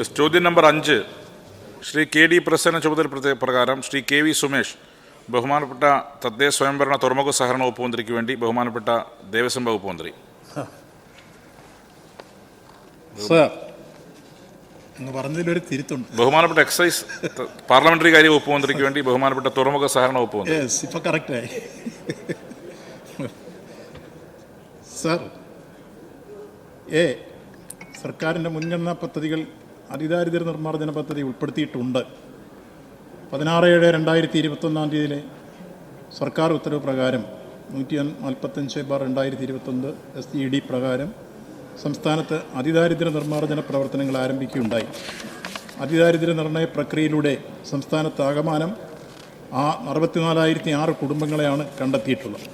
Yes ചോദ്യം number അഞ്ച്. Shri K D Prasanna ചുമതല പ്രകാരം ശ്രീ കെ വി സുമേഷ് ബഹുമാനപ്പെട്ട തദ്ദേശ സ്വയംഭരണ തുറമുഖ സഹകരണ വകുപ്പ് മന്ത്രിക്ക് വേണ്ടി ബഹുമാനപ്പെട്ട ദേവസ്വം വകുപ്പ് മന്ത്രി. എന്ന് പറഞ്ഞതിലൊരു തിരുത്തുണ്ട്. ബഹുമാനപ്പെട്ട എക്സൈസ് പാർലമെന്ററി കാര്യ വകുപ്പ് മന്ത്രിക്ക് വേണ്ടി ബഹുമാനപ്പെട്ട തുറമുഖ സഹകരണ വകുപ്പ് മന്ത്രി. ഇപ്പൊ കറക്റ്റായി സർ എ സർക്കാരിന്റെ മുൻഗണനാ പദ്ധതികൾ അതിദാരിദ്ര്യ നിർമ്മാർജന പദ്ധതി ഉൾപ്പെടുത്തിയിട്ടുണ്ട്. പതിനാറ് ഏഴ് രണ്ടായിരത്തി ഇരുപത്തൊന്നാം തീയതിയിലെ സർക്കാർ ഉത്തരവ് പ്രകാരം നൂറ്റി നാൽപ്പത്തഞ്ച് ബാർ രണ്ടായിരത്തി ഇരുപത്തൊന്ന് എസ് ഇ ഡി പ്രകാരം സംസ്ഥാനത്ത് അതിദാരിദ്ര്യ നിർമ്മാർജന പ്രവർത്തനങ്ങൾ ആരംഭിക്കുകയുണ്ടായി. അതിദാരിദ്ര്യ നിർണയ പ്രക്രിയയിലൂടെ സംസ്ഥാനത്ത് ആകമാനം ആ അറുപത്തിനാലായിരത്തി ആറ് കുടുംബങ്ങളെയാണ് കണ്ടെത്തിയിട്ടുള്ളത്.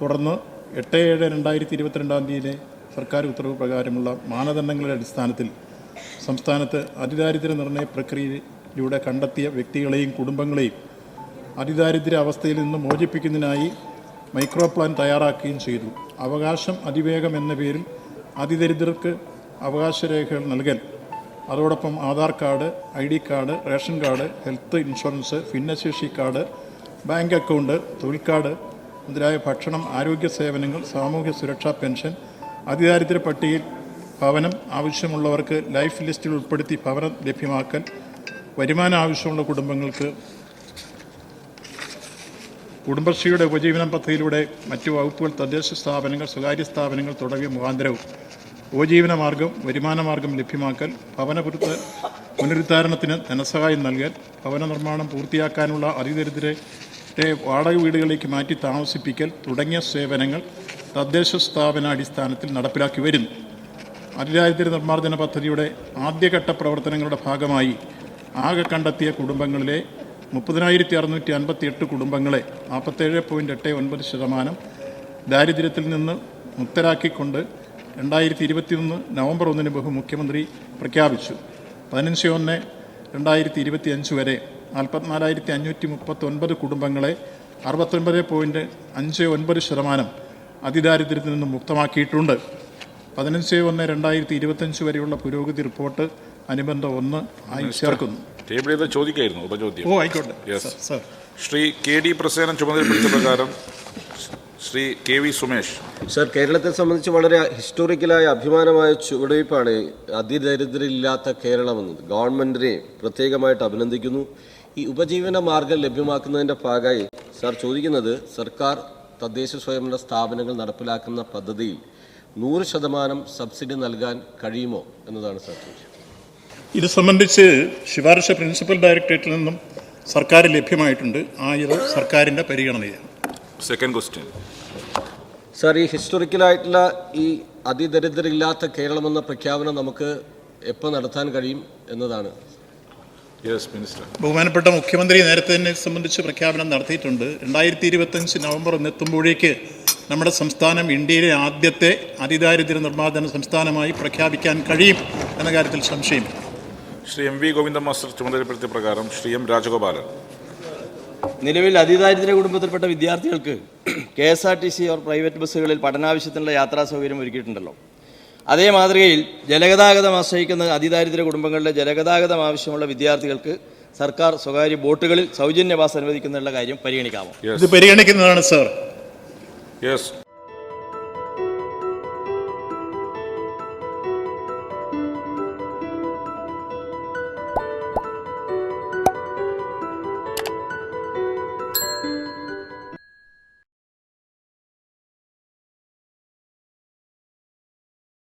തുടർന്ന് എട്ട് ഏഴ് രണ്ടായിരത്തി ഇരുപത്തിരണ്ടാം തീയതിയിലെ സർക്കാർ ഉത്തരവ് പ്രകാരമുള്ള മാനദണ്ഡങ്ങളുടെ അടിസ്ഥാനത്തിൽ സംസ്ഥാനത്ത് അതിദാരിദ്ര്യ നിർണയ പ്രക്രിയയിലൂടെ കണ്ടെത്തിയ വ്യക്തികളെയും കുടുംബങ്ങളെയും അതിദാരിദ്ര്യ അവസ്ഥയിൽ നിന്ന് മോചിപ്പിക്കുന്നതിനായി മൈക്രോ പ്ലാൻ തയ്യാറാക്കുകയും ചെയ്തു. അവകാശം അതിവേഗം എന്ന പേരിൽ അതിദരിദ്രർക്ക് അവകാശരേഖകൾ നൽകൽ. അതോടൊപ്പം Aadhaar card I D card ration card health insurance ഭിന്നശേഷി കാർഡ് ബാങ്ക് അക്കൗണ്ട് തൊഴിൽ കാർഡ് മുതലായ ഭക്ഷണം ആരോഗ്യ സേവനങ്ങൾ സാമൂഹ്യ സുരക്ഷാ പെൻഷൻ അതിദാരിദ്ര്യ പട്ടികയിൽ ഭവനം ആവശ്യമുള്ളവർക്ക് ലൈഫ് ലിസ്റ്റിൽ ഉൾപ്പെടുത്തി ഭവനം ലഭ്യമാക്കൽ വരുമാന ആവശ്യമുള്ള കുടുംബങ്ങൾക്ക് കുടുംബശ്രീയുടെ ഉപജീവന പദ്ധതിയിലൂടെ മറ്റു വകുപ്പുകൾ തദ്ദേശ സ്ഥാപനങ്ങൾ സ്വകാര്യ സ്ഥാപനങ്ങൾ തുടങ്ങിയ മുഖാന്തരവും ഉപജീവന മാർഗം വരുമാന മാർഗം ലഭ്യമാക്കൽ ഭവന പുരുത്ത പുനരുദ്ധാരണത്തിന് ധനസഹായം നൽകൽ ഭവന നിർമ്മാണം പൂർത്തിയാക്കാനുള്ള അതിദരിദ്രരെ വാടക വീടുകളിലേക്ക് മാറ്റി താമസിപ്പിക്കൽ തുടങ്ങിയ സേവനങ്ങൾ തദ്ദേശ സ്ഥാപന അടിസ്ഥാനത്തിൽ നടപ്പിലാക്കി വരുന്നു. അതിദാരിദ്ര്യ നിർമ്മാർജന പദ്ധതിയുടെ ആദ്യഘട്ട പ്രവർത്തനങ്ങളുടെ ഭാഗമായി ആകെ കണ്ടെത്തിയ കുടുംബങ്ങളിലെ മുപ്പതിനായിരത്തി അറുന്നൂറ്റി അൻപത്തി എട്ട് കുടുംബങ്ങളെ നാൽപ്പത്തേഴ് പോയിന്റ് എട്ട് ഒൻപത് ശതമാനം ദാരിദ്ര്യത്തിൽ നിന്ന് മുക്തരാക്കിക്കൊണ്ട് രണ്ടായിരത്തി ഇരുപത്തിയൊന്ന് നവംബർ ഒന്നിന് ബഹു മുഖ്യമന്ത്രി പ്രഖ്യാപിച്ചു. പതിനഞ്ച് ഒന്ന് രണ്ടായിരത്തി ഇരുപത്തി അഞ്ച് വരെ നാൽപ്പത്തിനാലായിരത്തി അഞ്ഞൂറ്റി മുപ്പത്തൊൻപത് കുടുംബങ്ങളെ അറുപത്തൊൻപത് പോയിന്റ് അഞ്ച് ഒൻപത് ശതമാനം അതിദാരിദ്ര്യത്തിൽ നിന്ന് മുക്തമാക്കിയിട്ടുണ്ട്. പതിനഞ്ച് ഒന്ന് രണ്ടായിരത്തി ഇരുപത്തഞ്ച് വരെയുള്ള പുരോഗതി റിപ്പോർട്ട് അനുബന്ധം ഒന്ന് ആയി ചേർക്കുന്നു. ടേബിൾ ചെയ്ത് ചോദിക്കായിരുന്നു ഉപചോദ്യം. ഓ ആയിക്കോട്ടെ. Yes sir, Shri K D Prasenan ചുമതലപ്പെടുത്തിയ പ്രകാരം Shri K V Sumesh. Sir കേരളത്തെ സംബന്ധിച്ച് വളരെ ഹിസ്റ്റോറിക്കലായ അഭിമാനമായ ചുവടുവയ്പ്പാണ് അതിദരിദ്രില്ലാത്ത കേരളം എന്നത്. ഗവൺമെന്റിനെ പ്രത്യേകമായിട്ട് അഭിനന്ദിക്കുന്നു. ഈ ഉപജീവന മാർഗം ലഭ്യമാക്കുന്നതിന്റെ ഭാഗമായി സാർ ചോദിക്കുന്നത് സർക്കാർ തദ്ദേശ സ്വയംഭരണ സ്ഥാപനങ്ങൾ നടപ്പിലാക്കുന്ന പദ്ധതിയിൽ നൂറ് ശതമാനം സബ്സിഡി നൽകാൻ കഴിയുമോ എന്നതാണ് സാർ ഇത് സംബന്ധിച്ച് ശുപാർശ പ്രിൻസിപ്പൽ ഡയറക്ടറേറ്റിൽ നിന്നും സർക്കാർ ലഭ്യമായിട്ടുണ്ട്. ആ ഇത് സർക്കാരിന്റെ പരിഗണനയാണ്. സെക്കൻഡ് ക്വസ്റ്റ്യൻ സാർ ഈ ഹിസ്റ്റോറിക്കലായിട്ടുള്ള ഈ അതിദരിദ്രമില്ലാത്ത കേരളം എന്ന പ്രഖ്യാപനം നമുക്ക് എപ്പോൾ നടത്താൻ കഴിയും എന്നതാണ്? യെസ് മിനിസ്റ്റർ ബഹുമാനപ്പെട്ട മുഖ്യമന്ത്രി നേരത്തെ തന്നെ സംബന്ധിച്ച് പ്രഖ്യാപനം നടത്തിയിട്ടുണ്ട്. രണ്ടായിരത്തി ഇരുപത്തഞ്ച് നവംബർ ഒന്നെത്തുമ്പോഴേക്ക് നമ്മുടെ സംസ്ഥാനം ഇന്ത്യയിലെ ആദ്യത്തെ അതിദാരിദ്ര്യ നിർമ്മാർജന സംസ്ഥാനമായി പ്രഖ്യാപിക്കാൻ കഴിയും എന്ന കാര്യത്തിൽ സംശയമില്ല Shri M V Govinda master ചുമതലപ്പെടുത്തിയ പ്രകാരം ശ്രീ എം രാജഗോപാലൻ. നിലവിൽ അതിദാരിദ്ര്യ കുടുംബത്തിൽപ്പെട്ട വിദ്യാർത്ഥികൾക്ക് K S R T C or private ബസ്സുകളിൽ പഠനാവശ്യത്തിനുള്ള യാത്രാ സൗകര്യം ഒരുക്കിയിട്ടുണ്ടല്ലോ. അതേ മാതൃകയിൽ ജലഗതാഗതം ആശ്രയിക്കുന്ന അതിദാരിദ്ര്യ കുടുംബങ്ങളിലെ ജലഗതാഗതം ആവശ്യമുള്ള വിദ്യാർത്ഥികൾക്ക് സർക്കാർ സ്വകാര്യ ബോട്ടുകളിൽ സൗജന്യ പാസ് അനുവദിക്കുന്നതിനുള്ള കാര്യം പരിഗണിക്കാമോ? ഇത് പരിഗണിക്കുന്നതാണ് സർ യെസ്